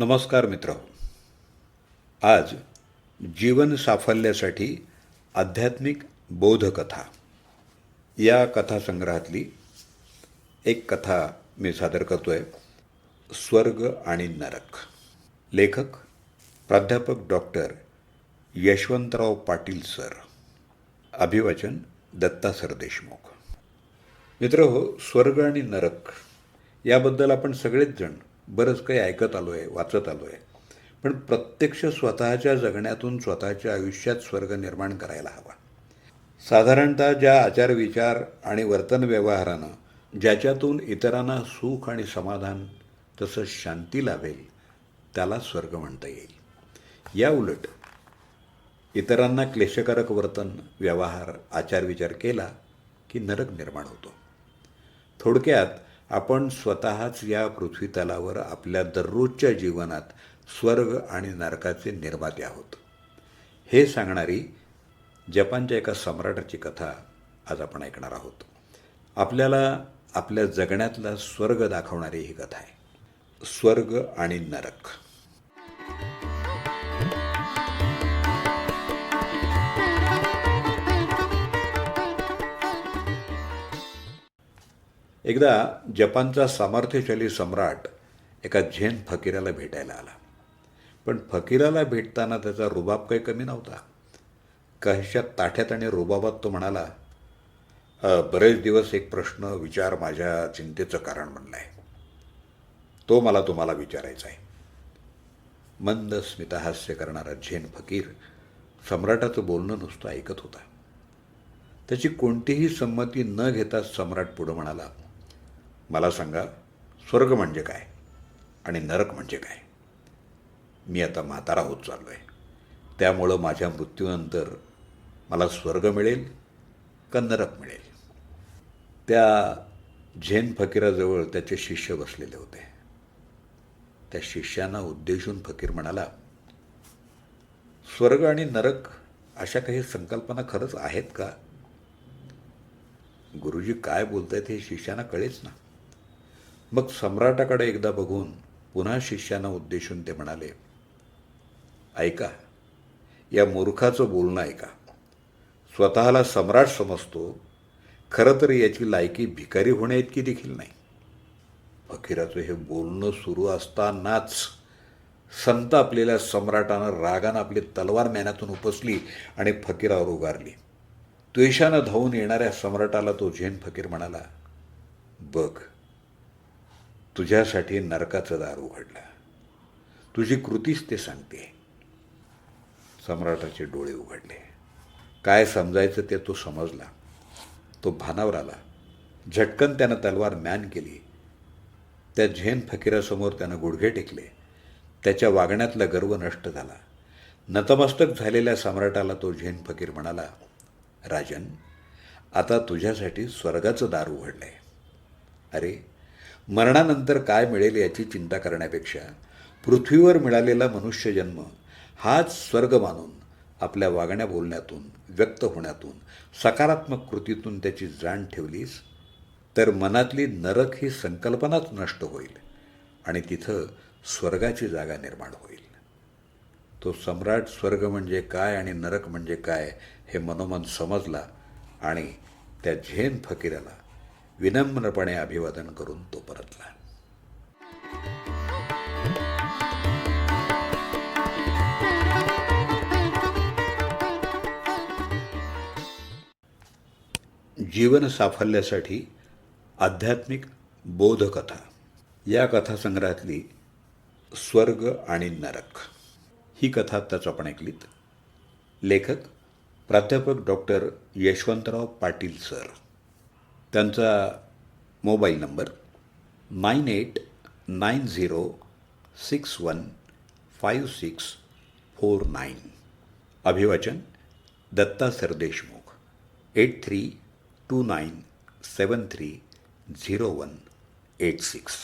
नमस्कार मित्र. आज जीवन साफल्यासाठी आध्यात्मिक बोधकथा. या कथासंग्रहातली एक कथा मी सादर करतो आहे स्वर्ग आणि नरक. लेखक प्राध्यापक डॉक्टर यशवंतराव पाटील सर. अभिवाचन दत्ता सरदेशमुख मित्र हो स्वर्ग आणि नरक याबद्दल आपण सगळेच जण बरंच काही ऐकत आलो आहे वाचत आलो आहे पण प्रत्यक्ष स्वतःच्या जगण्यातून स्वतःच्या आयुष्यात स्वर्ग निर्माण करायला हवा. साधारणतः ज्या आचार विचार आणि वर्तन व्यवहारानं ज्याच्यातून इतरांना सुख आणि समाधान तसंच शांती लाभेल त्याला स्वर्ग म्हणता येईल. या उलट इतरांना क्लेशकारक वर्तन व्यवहार आचारविचार केला की नरक निर्माण होतो. थोडक्यात आपण स्वतःच या पृथ्वीतलावर आपल्या दररोजच्या जीवनात स्वर्ग आणि नरकाचे निर्माते आहोत. हे सांगणारी जपानच्या एका सम्राटाची कथा आज आपण ऐकणार आहोत. आपल्याला आपल्या जगण्यातला स्वर्ग दाखवणारी ही कथा आहे. स्वर्ग आणि नरक. एकदा जपानचा सामर्थ्यशाली सम्राट एका झेन फकीराला भेटायला आला. पण फकीराला भेटताना त्याचा रुबाब काही कमी नव्हता. काहीशा ताठ्यात आणि रुबाबात तो म्हणाला बरेच दिवस एक प्रश्न विचार माझ्या चिंतेचं कारण बनला आहे तो मला तुम्हाला विचारायचा आहे. मंद स्मितहास्य करणारा झेन फकीर सम्राटाचं बोलणं नुसतं ऐकत होता. त्याची कोणतीही संमती न घेता सम्राट पुढं म्हणाला मला सांगा स्वर्ग म्हणजे काय आणि नरक म्हणजे काय? मी आता म्हातारा होत चाललो आहे त्यामुळं माझ्या मृत्यूनंतर मला स्वर्ग मिळेल का नरक मिळेल? त्या झेन फकीराजवळ त्याचे शिष्य बसलेले होते. त्या शिष्यांना उद्देशून फकीर म्हणाला स्वर्ग आणि नरक अशा काही संकल्पना खरंच आहेत का? गुरुजी काय बोलत आहेत हे शिष्यांना कळेच ना. मग सम्राटाकडे एकदा बघून पुन्हा शिष्यांना उद्देशून ते म्हणाले ऐका या मूर्खाचं बोलणं ऐका. स्वतःला सम्राट समजतो खरं तर याची लायकी भिकारी होण्याइतकी देखील नाही. फकीराचं हे बोलणं सुरू असतानाच संत आपलेल्या सम्राटानं रागानं आपली तलवार मॅनातून उपसली आणि फकीरावर उगारली. द्वेषानं धावून येणाऱ्या सम्राटाला तो झेन फकीर म्हणाला बघ तुझ्यासाठी नरकाचं दार उघडलं. तुझी कृतीच ते सांगते. सम्राटाचे डोळे उघडले. काय समजायचं ते तो समजला. तो भानावर आला. झटकन त्यानं तलवार मॅन केली. त्या झेन फकीरासमोर त्यानं गुडघे टेकले. त्याच्या वागण्यातला गर्व नष्ट झाला. नतमस्तक झालेल्या सम्राटाला तो झेन फकीर म्हणाला राजन आता तुझ्यासाठी स्वर्गाचं दार उघडलंय. अरे मरणानंतर काय मिळेल याची चिंता करण्यापेक्षा पृथ्वीवर मिळालेला मनुष्यजन्म हाच स्वर्ग मानून आपल्या वागण्या बोलण्यातून व्यक्त होण्यातून सकारात्मक कृतीतून त्याची जाण ठेवलीस तर मनातली नरक ही संकल्पनाच नष्ट होईल आणि तिथं स्वर्गाची जागा निर्माण होईल. तो सम्राट स्वर्ग म्हणजे काय आणि नरक म्हणजे काय हे मनोमन समजला आणि त्या झेन फकीराला विनम्रपणे अभिवादन करून तो परतला. जीवन साफल्यासाठी आध्यात्मिक बोधकथा. या कथासंग्रहातली स्वर्ग आणि नरक. ही कथा आत्ताच आपण ऐकलीत. लेखक प्राध्यापक डॉक्टर यशवंतराव पाटील सर. त्यांचा mobile number nine eight nine zero six one five six four nine. अभिवाचन Datta Sardeshmukh eight three two nine seven three zero one eight six.